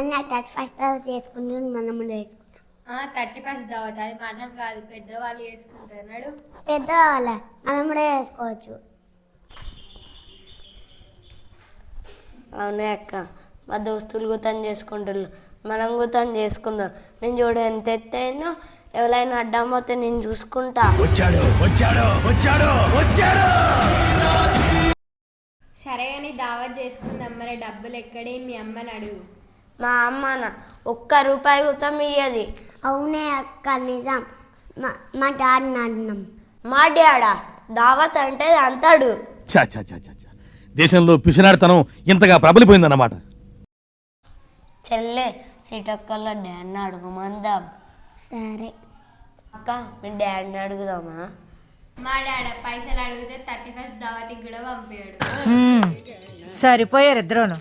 అన్న thirty first చేసుకుంటాం మనం కూడా చేసుకుంటాం థర్టీ ఫస్ట్ దావత్ అది మనం కాదు పెద్దవాళ్ళు చేసుకుంటారు నడు పెద్ద వాళ్ళ మనం కూడా చేసుకోవచ్చు. అవునే అక్క మా దోస్తులు గుతం చేసుకుంటున్నారు మనం గుతం చేసుకుందాం. నేను చూడు ఎంత ఎత్తైనా ఎవరైనా అడ్డం పోతే నేను చూసుకుంటా. వచ్చాడు వచ్చాడు వచ్చాడు వచ్చాడు! సరే అని దావత్ చేసుకుందాం మరి డబ్బులు ఎక్కడే మీ అమ్మని అడుగు. మా అమ్మన ఒక్క రూపాయి గుతం ఇయ్యది. అవునే అక్క నిజం. మా మా డాడీని అడిగినాం మా డాడా? దావత్ అంటే అంతాడు. చా చా చా చా చా. దేశంలో పిసినాడితనం ఇంతగా ప్రబలిపోయిందన్నమాట. చెల్లె సీటక్కల డాడీని అడుగుమందాం. సరే. అక్క మీ డాడీని అడుగుదామా? మా డాడ పైసలు అడిగితే థర్టీ ఫస్ట్ దావత్కి కూడా పంపాడు. సరిపోయారు ఇద్దరును.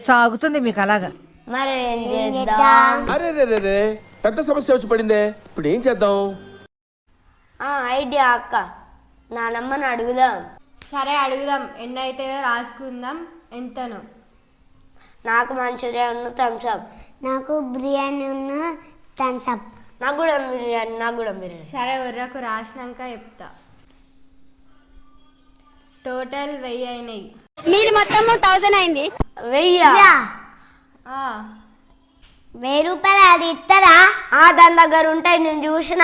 సాగుతుంది మీకు అలాగా. మరి చేద్దాం? అరే రే రే రే పెద్ద సమస్య వచ్చి పడిందే. ఇప్పుడు ఏం చేద్దాం? ఆ, ఐడియా అక్క. నానమ్మని అడుగుదాం. సరే అడుగుదాం. ఎన్ని అవుతాయో రాసుకుందాం. ఎంతనో. నాకు మంచూరియా ఉన్న థమ్స్అప్ నాకు బిర్యానీ ఉన్న థమ్స్అప్ నాకు కూడా బిర్యానీ నాకు కూడా బిర్యానీ. సరే ఉర్రకు రాసినాక చెప్తా. టోటల్ వెయ్యి అయినాయి. వెయ్యా? ఆ, వెయ్యి రూపాయలు అది ఇస్తారా ఆ దాని దగ్గర ఉంటాయి నేను చూసిన.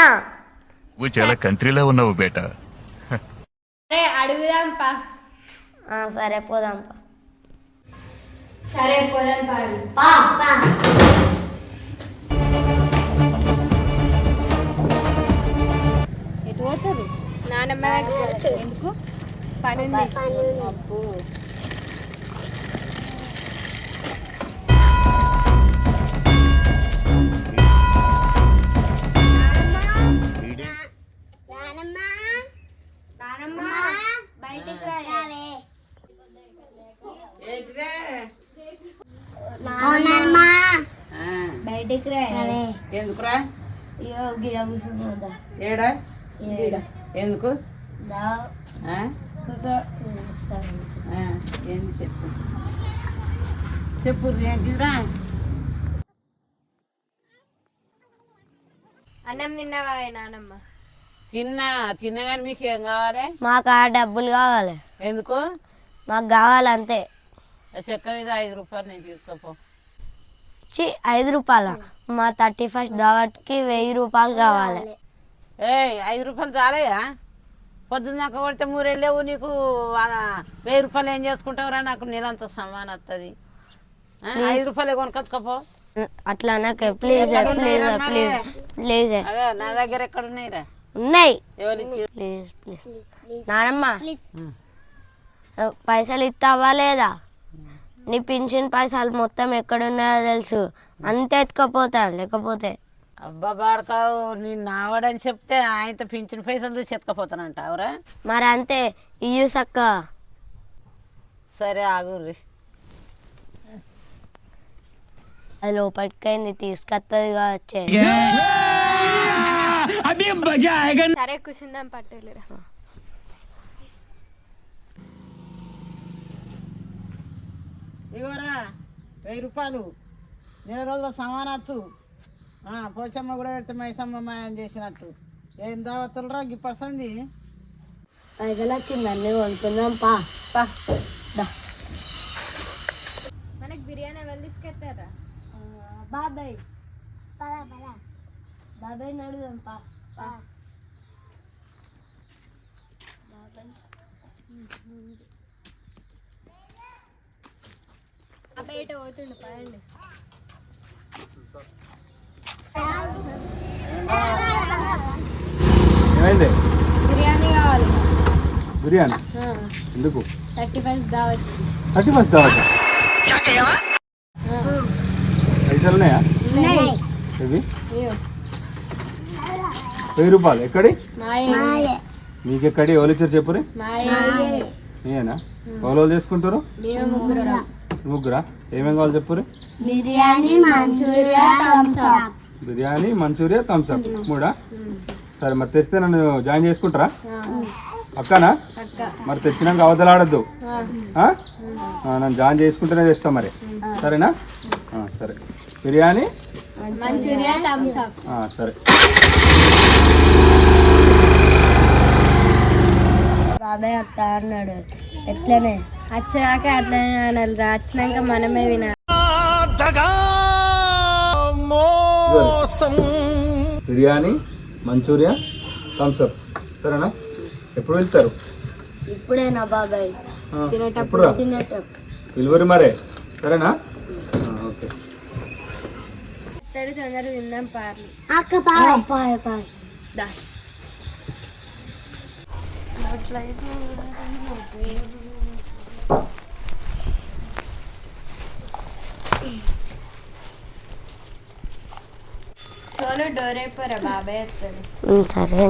నువ్వు చాలా కంట్రీలో ఉన్నావు బేటా. సరే అడుగుదాం పా. ఆ, సరే పోదాం పా. సరే పోదాం పారు పా, పా. ఎటు పోతారు? నానమ్మ దగ్గర. ఎందుకు? పని ఉంది గిడ కూర్చున్నదా ఏడా? ఎందుకు? కూర్చో ఆ, ఏంది చెప్పు? చెప్పు ఏంటిదిరా అన్నం తిన్నావా నానమ్మ? తిన్నా తిన్నగాని మీకు ఏం కావాలి? మాకు ఆ డబ్బులు కావాలి. ఎందుకు? మాకు కావాలంతే. ఆ చెక్క మీద ఐదు రూపాయలు నేను తీసుకోపో. చి ఐదు రూపాయల. మా థర్టీ ఫస్ట్ దావట్కి వెయ్యి రూపాయలు కావాలి. ఏయ్ ఐదు రూపాయలు చాలయా పొద్దున్న కొడితే మూరేళ్ళేవు నీకు. ఆ, వెయ్యి రూపాయలు ఏం చేసుకుంటావురా నాకు? నెలంత సమాన్ వస్తుంది ఐదు రూపాయలు కొనుకొచ్చుకోపో అట్లా నాకు ప్లీజ్ ప్లీజ్ ప్లీజ్. ప్లీజ్ నా దగ్గర ఎక్కడ ఉన్నాయిరా ఉన్నాయి? Please please. నానమ్మ. పైసలు ఇస్తావా లేదా? నీ పింఛన్ పైసలు మొత్తం ఎక్కడున్నాయో తెలుసు. అంతే ఎత్తుకపోతా లేకపోతే. అబ్బా బాడకావు నేను నావాడని చెప్తే ఆయనతో పింఛన్ పైసలు చూసి ఎత్తుకపోతానంట అవురా? మరి అంతే ఇయ్యు సక్క. సరే ఆగుర్రి. అది లోపలికైంది తీసుకొస్తుంది కావచ్చే. సరే కూర్చుందాం పట్టలేరా ఇగోరా వెయ్యి రూపాయలు. నెల రోజుల సమానత్తు. పోచమ్మ కూడా పెడితే మైసమ్మ మాయం చేసినట్టు. ఏం దావతులరా గిప్పడుతుంది పైసలు వచ్చిందండి కొనుక్కుందాం పా పా దా. మనకి బిర్యానీ ఎవరు తీసుకెళ్తారా? బాబాయ్. పద పద. బాబాయ్ అడుగుదాం పా పా. ఆ బయట పోతుండు పదండి. ఏమైంది? బిర్యానీ కావాలి. బిర్యానీ? ఎందుకు? థర్టీ ఫస్ట్ దావత్. థర్టీ ఫస్ట్ కావచ్చు పైసలు ఉన్నాయా. ఇవి వెయ్యి రూపాయలు. ఎక్కడి? మాయే. మీకు ఎక్కడి ఎవరు ఇచ్చారు చెప్పురి నేనా ఎవరు చేసుకుంటారు? ముగ్గురా? ఏమేం కావాలి చెప్పురి biryani manchuria biryani manchuria thums up మూడా? సరే మరి తెస్తే నన్ను జాయిన్ చేసుకుంటారా? అక్కనా మరి తెచ్చినాక అవతలాడద్దు. నన్ను జాయిన్ చేసుకుంటేనే తెస్తా మరి. సరేనా? సరే. బిర్యానీ? సరే. బాబాయ్ అత్త అన్నాడు. ఎట్లనే? వచ్చాక అట్లనే అనాలి. రా వచ్చినాక మనమే తినాలి. బిర్యానీ మంచూరియా థమ్స్అప్ సరేనా? ఎప్పుడు వెళ్తారు ఇప్పుడేనా బాబాయ్. ఎప్పుడురా? డెలివరీ మరే. సరేనా? ఓకే. తొందరగా తిందాం పార్లు. అక్క బాయ్ బాయ్ బాయ్ దా. సోను డోర్ అయిపోరా బాబాయ్ వస్తుంది సరే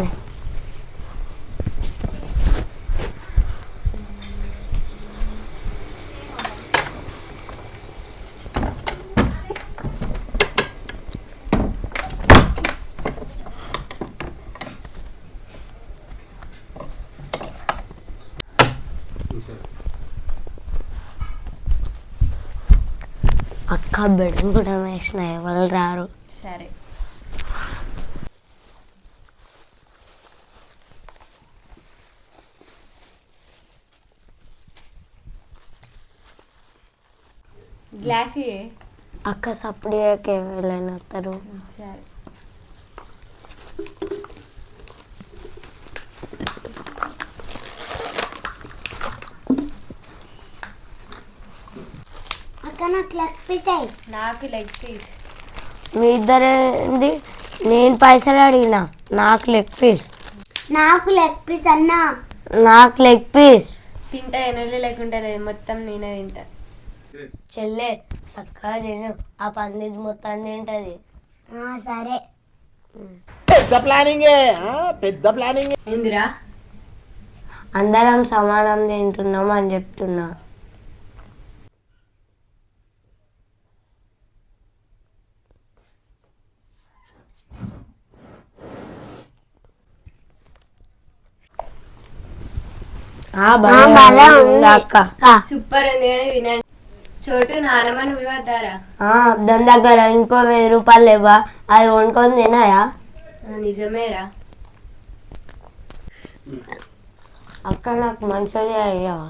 అక్క బెడం కూడా వేసిన ఎవరు రారు సరే గ్లాస్. అక్క సప్పుడియాకే వెళ్ళని వస్తారు సరే. అక్క నాకు లెగ్ పిటాయి నాకు లెగ్ పీస్ మీ ఇద్దరేంది నేను పైసలు అడిగిన నాకు లెగ్ పీస్ నాకు లెగ్ పీస్ అన్నా. నాకు లెగ్ పీస్ తింటా ఎనర్జీ లేకుంటే లేదు మొత్తం నేనే తింటా. చెల్లె చక్కగా తిను. ఆ పందిది మొత్తం తింటది. ఆ, సరే. ఏందిరా? అందరం సమానం తింటున్నాం అని చెప్తున్నా. సూపర్ ఉంది కానీ తినండి చోటు నానమ్మని పిలవద్దారా ఆ, దాని దగ్గర ఇంకో వెయ్యి రూపాయలు లేవా అది కొనుక్కొని తినాయా? నిజమేరా. అక్క నాకు మంచిగా అయ్యావా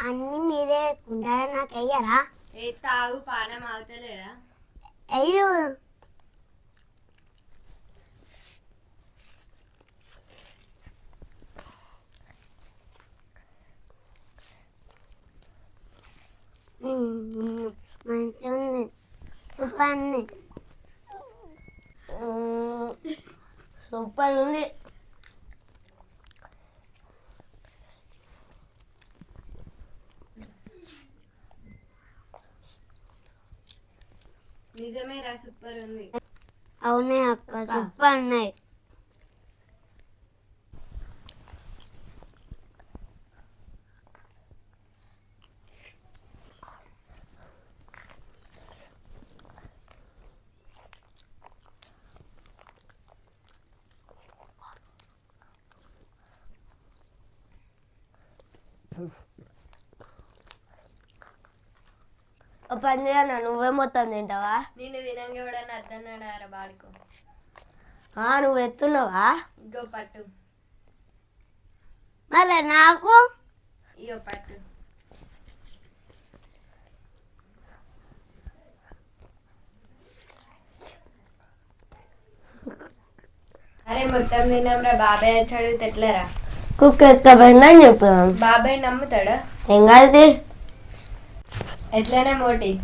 అన్ని మీరే ఉంటారా నాకు అయ్యారా? ఏ తాగు పానం అవుతలేదా అయ్యో మంచిగా ఉంది సూపర్ ఉంది మ్మ్. సూపర్ ఉంది. నిజమేరా సూపర్ ఉంది. అవునే అక్క సూపర్ ఉన్నాయి. పని చేయనా నువ్వే మొత్తం తింటావా? నేను తినంగా ఎవడన్నా అద్దన్నాడారా బాడుకో ఆ, నువ్వు ఎత్తున్నావా? ఇగో పట్టు. మరి నాకు? ఇగో పట్టు. అరే మొత్తం తిన్నాంరా బాబాయ్ వచ్చాడు తెట్లరా? కుక్క ఎత్తుకపోయిందని చెప్పుదాం బాబాయ్ నమ్ముతాడా? ఏం కాదు ఎట్లనే మోటి?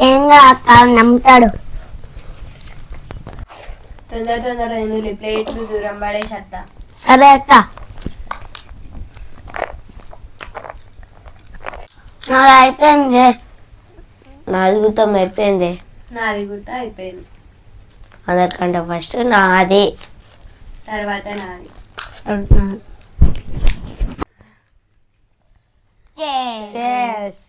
ఏంగా అక్క నమ్ముతాడు. తొందర తొందర తినులి ప్లేట్లు దూరం పడేసత్తా. సరే అక్క నాది అయిపోయింది. నా అద్భుతం అయిపోయింది. నాది కూడా అయిపోయింది. అందరికంటే ఫస్ట్ నాది. తర్వాత నాది. Cheers.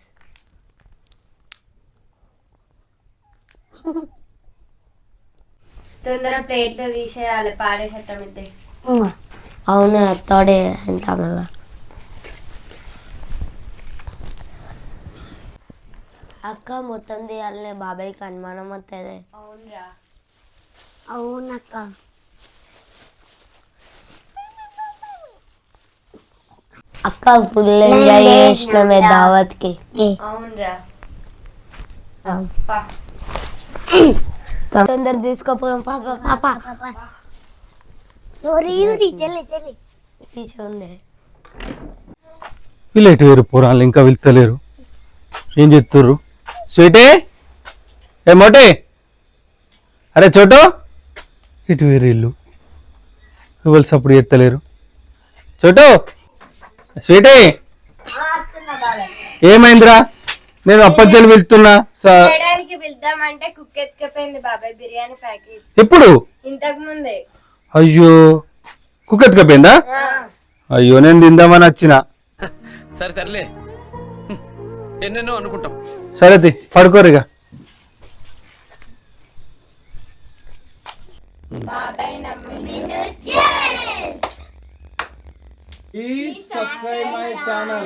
తొందర ప్లేట్లో తీసేయాలి పాడేసేస్తాం ఇంతే అవును తోడే వెళ్తాం అలా అక్క మొత్తం తీయాలనే బాబాయ్కి అనుమానం వస్తుంది అవునరా. అవునక్క. అక్క ఫుల్ ఎంజాయ్ చేసినామే దావత్కి. అవునరా. తొందర తీసుకోపోయాం పాప పాప. వీళ్ళు ఎటు వేరు పోరాళ్ళు ఇంకా వెళ్తలేరు ఏం చెప్తుర్రు? స్వీటే? ఏ మోటే? అరే చోటు. ఇటు వేరు ఇల్లు. ఎవరు సప్పుడు ఎత్తలేరు చోటు. స్వీటే. ఏమైందిరా? నేను అప్పచ్చలు వెళ్తున్నా పిలుద్దామంటే కుక్ ఎత్తుకపోయింది బాబాయ్ బిర్యానీ ప్యాకెట్. ఎప్పుడు ఇంతకు ముందే. అయ్యో కుక్క ఎత్తుకపోయిందా? అయ్యో నేను తిందామని వచ్చిన. సరే తరలే ఎన్నెన్నో అనుకుంటాం. సరే తి, పడుకోరిగా. Please subscribe my channel.